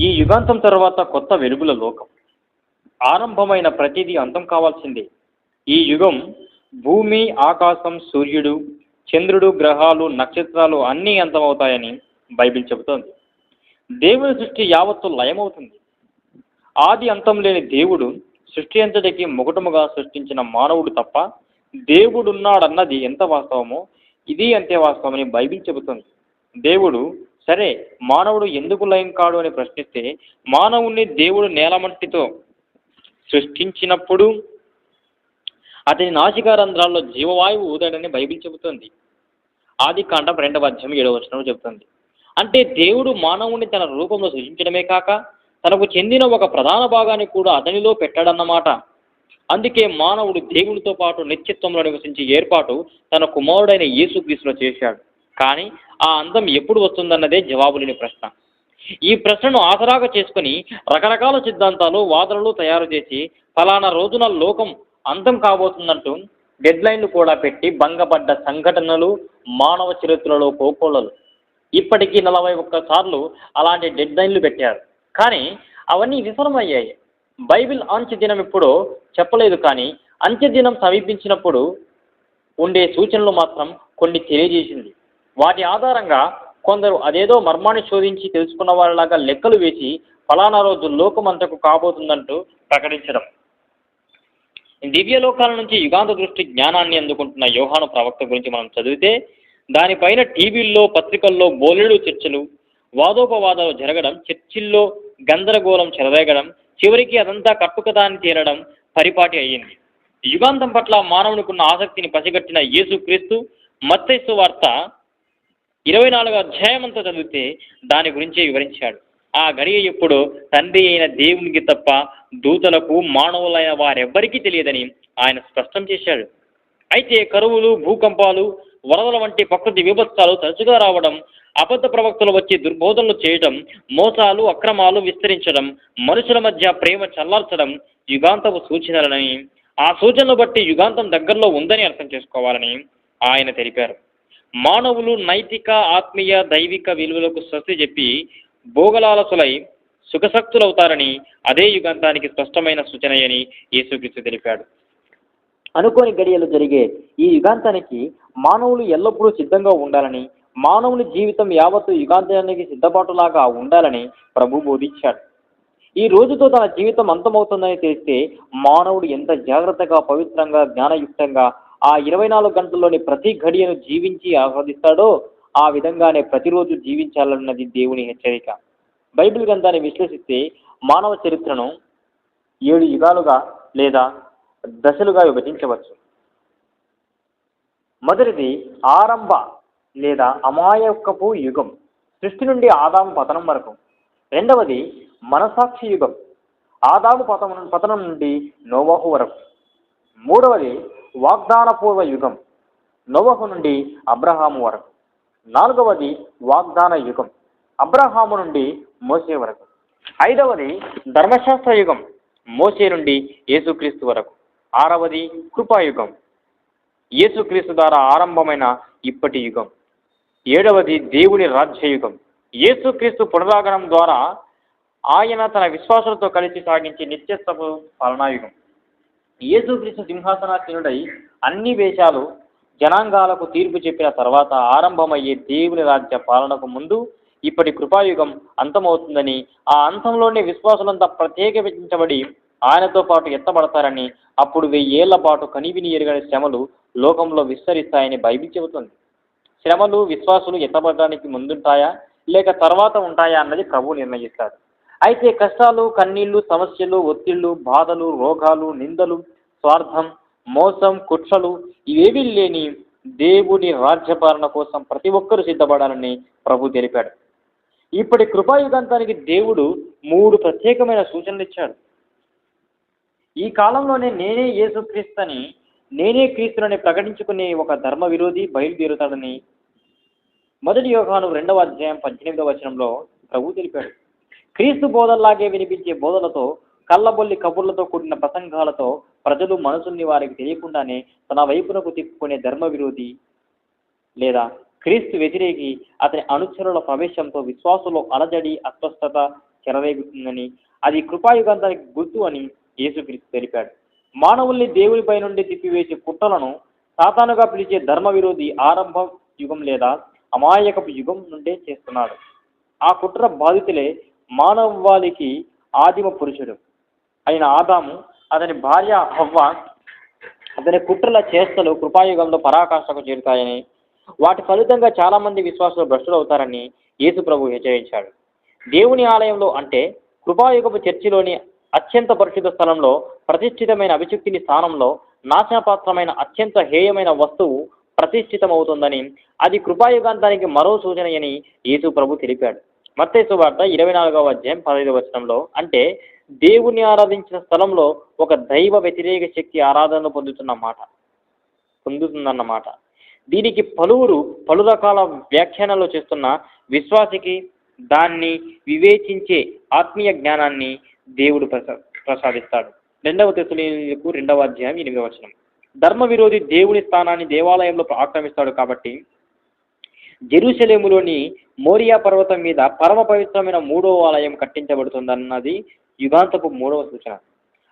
ఈ యుగాంతం తర్వాత కొత్త వెలుగుల లోకం. ఆరంభమైన ప్రతిదీ అంతం కావాల్సిందే. ఈ యుగం భూమి ఆకాశం సూర్యుడు చంద్రుడు గ్రహాలు నక్షత్రాలు అన్నీ అంతమవుతాయని బైబిల్ చెబుతోంది. దేవుని సృష్టి యావత్తు లయమవుతుంది. ఆది అంతం లేని దేవుడు సృష్టి అంతటికి మొగటముగా సృష్టించిన మానవుడు తప్ప దేవుడున్నాడన్నది ఎంత వాస్తవమో ఇది అంతే వాస్తవమని బైబిల్ చెబుతుంది. దేవుడు సరే మానవుడు ఎందుకు లయం కాడు అని ప్రశ్నిస్తే మానవుణ్ణి దేవుడు నేలమట్టితో సృష్టించినప్పుడు అతని నాసికారంధ్రాల్లో జీవవాయువు ఊదాడని బైబిల్ చెబుతుంది. ఆది కాండం రెండవ అధ్యాయం ఏడవ వచనం చెబుతుంది. అంటే దేవుడు మానవుని తన రూపంలో సృజించడమే కాక తనకు చెందిన ఒక ప్రధాన భాగాన్ని కూడా అతనిలో పెట్టాడన్నమాట. అందుకే మానవుడు దేవునితో పాటు నిత్యత్వంలో నివసించే ఏర్పాటు తన కుమారుడైన యేసుక్రీస్తులో చేశాడు. కానీ ఆ అందం ఎప్పుడు వస్తుందన్నదే జవాబు లేని ప్రశ్న. ఈ ప్రశ్నను ఆసరాగా చేసుకుని రకరకాల సిద్ధాంతాలు వాదనలు తయారు చేసి ఫలానా రోజున లోకం అంతం కాబోతుందంటూ డెడ్లైన్లు కూడా పెట్టి భంగపడ్డ సంఘటనలు మానవ చరిత్రలో కోకోళ్ళలు ఇప్పటికీ నలభై ఒక్క సార్లు అలాంటి డెడ్లైన్లు పెట్టారు. కానీ అవన్నీ విఫలమయ్యాయి. బైబిల్ అంత్య దినం ఎప్పుడో చెప్పలేదు కానీ అంత్య దినం సమీపించినప్పుడు ఉండే సూచనలు మాత్రం కొన్ని తెలియజేసింది. వాటి ఆధారంగా కొందరు అదేదో మర్మాన్ని శోధించి తెలుసుకున్న వాళ్ళలాగా లెక్కలు వేసి ఫలానా రోజు లోకమంతకు కాబోతుందంటూ ప్రకటించడం. దివ్య లోకాల నుంచి యుగాంత దృష్టి జ్ఞానాన్ని అందుకుంటున్న యోహాను ప్రవక్త గురించి మనం చదివితే దానిపైన టీవీల్లో పత్రికల్లో బోలెడు చర్చలు వాదోపవాదాలు జరగడం చర్చిల్లో గందరగోళం చెలరేగడం చివరికి అదంతా కట్టుకథ అని పరిపాటి అయ్యింది. యుగాంతం పట్ల మానవునికున్న ఆసక్తిని పసిగట్టిన యేసుక్రీస్తు మత్తైసు వార్త ఇరవై నాలుగు అధ్యాయమంతా చదివితే దాని గురించే వివరించాడు. ఆ గడియ ఎప్పుడు తండ్రి అయిన దేవునికి తప్ప దూతలకు మానవులైన వారెవ్వరికీ తెలియదని ఆయన స్పష్టం చేశాడు. అయితే కరువులు భూకంపాలు వరదల వంటి ప్రకృతి విభత్సాలు తరచుగా రావడం అబద్ధ ప్రవక్తలు వచ్చి దుర్బోధనలు చేయడం మోసాలు అక్రమాలు విస్తరించడం మనుషుల మధ్య ప్రేమ చల్లార్చడం యుగాంతపు సూచనలని ఆ సూచనలు బట్టి యుగాంతం దగ్గరలో ఉందని అర్థం చేసుకోవాలని ఆయన తెలిపారు. మానవులు నైతిక ఆత్మీయ దైవిక విలువలకు స్వస్తి చెప్పి భోగలాలసులై సుఖశక్తులవుతారని అదే యుగాంతానికి స్పష్టమైన సూచనయని యేసుక్రీస్తు తెలిపాడు. అనుకోని గడియలు జరిగే ఈ యుగాంతానికి మానవులు ఎల్లప్పుడూ సిద్ధంగా ఉండాలని మానవుని జీవితం యావత్తు యుగాంతానికి సిద్ధపాటులాగా ఉండాలని ప్రభు బోధించాడు. ఈ రోజుతో తన జీవితం అంతమవుతుందని తెలిస్తే మానవుడు ఎంత జాగ్రత్తగా పవిత్రంగా జ్ఞానయుక్తంగా ఆ ఇరవై నాలుగు గంటల్లోని ప్రతి ఘడియను జీవించి ఆస్వాదిస్తాడో ఆ విధంగానే ప్రతిరోజు జీవించాలన్నది దేవుని హెచ్చరిక. బైబిల్ గ్రంథాన్ని విశ్లేషిస్తే మానవ చరిత్రను ఏడు యుగాలుగా లేదా దశలుగా విభజించవచ్చు. మొదటిది ఆరంభ లేదా అమాయకపు యుగం సృష్టి నుండి ఆదాము పతనం వరకు. రెండవది మనసాక్షి యుగం ఆదాము పతనం పతనం నుండి నోవాహు వరకు. మూడవది వాగ్దానపూర్వ యుగం నోవహు నుండి అబ్రహాము వరకు. నాలుగవది వాగ్దాన యుగం అబ్రహాము నుండి మోసే వరకు. ఐదవది ధర్మశాస్త్ర యుగం మోసే నుండి యేసుక్రీస్తు వరకు. ఆరవది కృపాయుగం యేసుక్రీస్తు ద్వారా ఆరంభమైన ఇప్పటి యుగం. ఏడవది దేవుని రాజ్యయుగం యేసుక్రీస్తు పునరాగమనం ద్వారా ఆయన తన విశ్వాసులతో కలిసి సాగించే నిత్యత్వపు పాలనాయుగం. యేసుక్రీస్తు సింహాసనాసీనుడై అన్ని వేషాలు జనాంగాలకు తీర్పు చెప్పిన తర్వాత ఆరంభమయ్యే దేవుని రాజ్య పాలనకు ముందు ఇప్పటి కృపాయుగం అంతమవుతుందని ఆ అంతంలోనే విశ్వాసులంతా ప్రత్యేకించబడి ఆయనతో పాటు ఎత్తబడతారని అప్పుడు వెయ్యేళ్ళ పాటు కనివిని ఎరగని శ్రమలు లోకంలో విస్తరిస్తాయని బైబిల్ చెబుతుంది. శ్రమలు విశ్వాసులు ఎత్తబడడానికి ముందుంటాయా లేక తర్వాత ఉంటాయా అన్నది ప్రభు నిర్ణయిస్తాడు. అయితే కష్టాలు కన్నీళ్ళు సమస్యలు ఒత్తిళ్ళు బాధలు రోగాలు నిందలు స్వార్థం మోసం కుట్రలు ఇవేవీ లేని దేవుని రాజ్యపాలన కోసం ప్రతి ఒక్కరూ సిద్ధపడాలని ప్రభు తెలిపాడు. ఇప్పటి కృపాయుగంతానికి దేవుడు మూడు ప్రత్యేకమైన సూచనలు ఇచ్చాడు. ఈ కాలంలోనే నేనే యేసుక్రీస్తని నేనే క్రీస్తులని ప్రకటించుకునే ఒక ధర్మ విరోధి బయలుదేరుతాడని మొదటి యోగాను రెండవ అధ్యాయం పద్దెనిమిదవ వచనంలో ప్రభు తెలిపాడు. క్రీస్తు బోధల్లాగే వినిపించే బోధలతో కళ్ళబొల్లి కబుర్లతో కూడిన ప్రసంగాలతో ప్రజలు మనసుల్ని వారికి తెలియకుండానే తన వైపునకు తిప్పుకునే ధర్మ విరోధి లేదా క్రీస్తు వ్యతిరేకి అతని అనుచరుల ప్రవేశంతో విశ్వాసంలో అలజడి అస్వస్థత చెలరేగుతుందని అది కృపాయుగంధానికి గుర్తు అని యేసుక్రీస్తు తెలిపాడు. మానవుల్ని దేవునిపై నుండి తిప్పివేసే కుట్రలను సాతానుగా పిలిచే ధర్మ విరోధి ఆరంభ యుగం లేదా అమాయకపు యుగం నుండే చేస్తున్నాడు. ఆ కుట్ర బాధితులే మానవాళికి ఆదిమ పురుషుడు. అయిన ఆదాము అతని భార్య హవ్వ అతని కుట్రల చేష్టలు కృపాయుగంలో పరాకాష్ఠకు చేరుతాయని వాటి ఫలితంగా చాలామంది విశ్వాసులు భ్రష్టులవుతారని యేసు ప్రభు హెచ్చరించాడు. దేవుని ఆలయంలో అంటే కృపాయుగపు చర్చిలోని అత్యంత పరిశుద్ధ స్థలంలో ప్రతిష్ఠితమైన అభిచుక్తిని స్థానంలో నాశనపాత్రమైన అత్యంత హేయమైన వస్తువు ప్రతిష్ఠితమవుతుందని అది కృపాయుగాంతానికి మరో సూచన అని యేసు ప్రభు తెలిపాడు. మత్తేసు వార్త ఇరవై నాలుగవ అధ్యాయం పదహైదు వచనంలో అంటే దేవుని ఆరాధించిన స్థలంలో ఒక దైవ వ్యతిరేక శక్తి ఆరాధన పొందుతున్నమాట పొందుతుందన్నమాట. దీనికి పలువురు పలు రకాల వ్యాఖ్యానాలు చేస్తున్న విశ్వాసికి దాన్ని వివేచించే ఆత్మీయ జ్ఞానాన్ని దేవుడు ప్రసా ప్రసాదిస్తాడు. రెండవ తెసులకు రెండవ అధ్యాయం ఎనిమిదవ వచనం. ధర్మ విరోధి దేవుని స్థానాన్ని దేవాలయంలో ఆక్రమిస్తాడు కాబట్టి జెరూసలేములోని మోరియా పర్వతం మీద పరమ పవిత్రమైన మూడవ ఆలయం కట్టించబడుతుందన్నది యుగాంతపు మూడవ సూచన.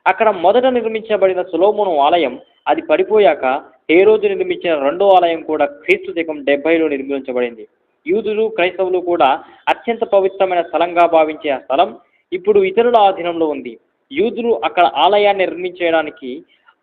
అక్కడ మొదట నిర్మించబడిన సులోమును ఆలయం అది పడిపోయాక ఏ రోజు నిర్మించిన రెండో ఆలయం కూడా క్రీస్తు శకం డెబ్బైలో నిర్మించబడింది. యూదులు క్రైస్తవులు కూడా అత్యంత పవిత్రమైన స్థలంగా భావించే ఆ స్థలం ఇప్పుడు ఇతరుల ఆధీనంలో ఉంది. యూదులు అక్కడ ఆలయాన్ని నిర్మించడానికి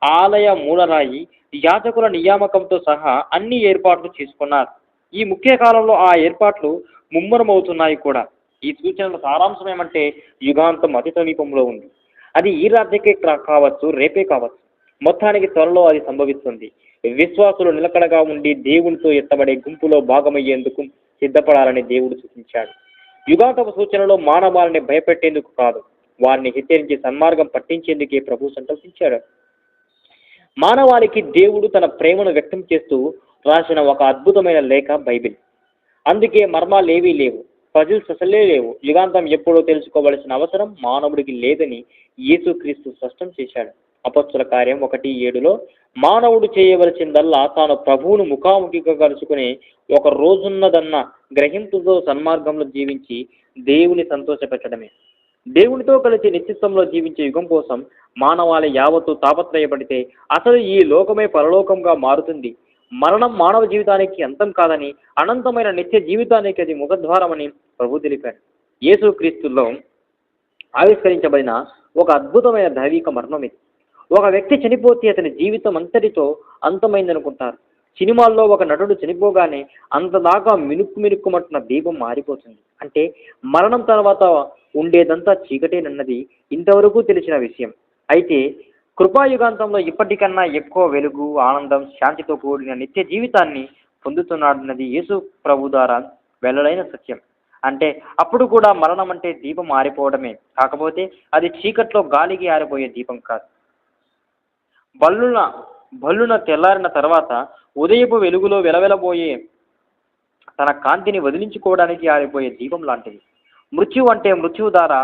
ఆలయ మూలరాయి యాజకుల నియామకంతో సహా అన్ని ఏర్పాట్లు చేసుకున్నారు. ఈ ముఖ్య కాలంలో ఆ ఏర్పాట్లు ముమ్మరమవుతున్నాయి కూడా. ఈ సూచనల సారాంశం ఏమంటే యుగాంతం అతి సమీపంలో ఉంది. అది ఈ రాత్రికే కావచ్చు రేపే కావచ్చు. మొత్తానికి త్వరలో అది సంభవిస్తుంది. విశ్వాసులు నిలకడగా ఉండి దేవునితో ఎత్తబడే గుంపులో భాగమయ్యేందుకు సిద్ధపడాలని దేవుడు సూచించాడు. యుగాంతపు సూచనలో మానవాలని భయపెట్టేందుకు కాదు వారిని హెచ్చరించి సన్మార్గం పట్టించేందుకే ప్రభు సంకల్పించాడు. మానవాళికి దేవుడు తన ప్రేమను వ్యక్తం చేస్తూ రాసిన ఒక అద్భుతమైన లేఖ బైబిల్. అందుకే మర్మాలేవీ లేవు. పజిల్స్ అసలే లేవు యుగాంతం ఎప్పుడో తెలుసుకోవలసిన అవసరం మానవుడికి లేదని యేసుక్రీస్తు స్పష్టం చేశాడు. అపస్తుల కార్యం ఒకటి ఏడులో మానవుడు చేయవలసిందల్లా తాను ప్రభువును ముఖాముఖిగా కలుసుకుని ఒక రోజున్నదన్న గ్రహింపుతో సన్మార్గంలో జీవించి దేవుని సంతోషపెట్టడమే. దేవునితో కలిసి నిశ్చిత్వంలో జీవించే యుగం కోసం మానవాళి యావత్తు తాపత్రయపడితే అసలు ఈ లోకమే పరలోకంగా మారుతుంది. మరణం మానవ జీవితానికి అంతం కాదని అనంతమైన నిత్య జీవితానికి అది ముఖద్వారమని ప్రభు తెలిపాడు యేసుక్రీస్తులో ఆవిష్కరించబడిన ఒక అద్భుతమైన దైవిక మరణం ఇది. ఒక వ్యక్తి చనిపోతే అతని జీవితం అంతటితో అంతమైందనుకుంటారు. సినిమాల్లో ఒక నటుడు చనిపోగానే అంతదాకా మినుక్కు మినుక్కుమంటున్న దీపం మారిపోతుంది. అంటే మరణం తర్వాత ఉండేదంతా చీకటేనన్నది ఇంతవరకు తెలిసిన విషయం. అయితే కృపాయుగాంతంలో ఇప్పటికన్నా ఎక్కువ వెలుగు ఆనందం శాంతితో కూడిన నిత్య జీవితాన్ని పొందుతున్నాడన్నది యేసు ప్రభు ద్వారా వెల్లడైన సత్యం. అంటే అప్పుడు కూడా మరణం అంటే దీపం ఆరిపోవడమే. కాకపోతే అది చీకట్లో గాలికి ఆరిపోయే దీపం కాదు. బల్లున బల్లున తెల్లారిన తర్వాత ఉదయపు వెలుగులో వెలవెలబోయే తన కాంతిని వదిలించుకోవడానికి ఆరిపోయే దీపం లాంటిది. మృత్యు అంటే మృత్యువు ద్వారా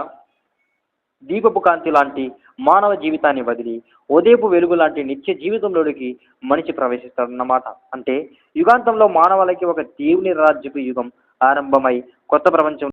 దీపపు కాంతి లాంటి మానవ జీవితాన్ని వదిలి ఉదయపు వెలుగు లాంటి నిత్య జీవితంలోకి మనిషి ప్రవేశిస్తాడన్నమాట. అంటే యుగాంతంలో మానవాళికి ఒక దేవుని రాజ్యపు యుగం ఆరంభమై కొత్త ప్రపంచం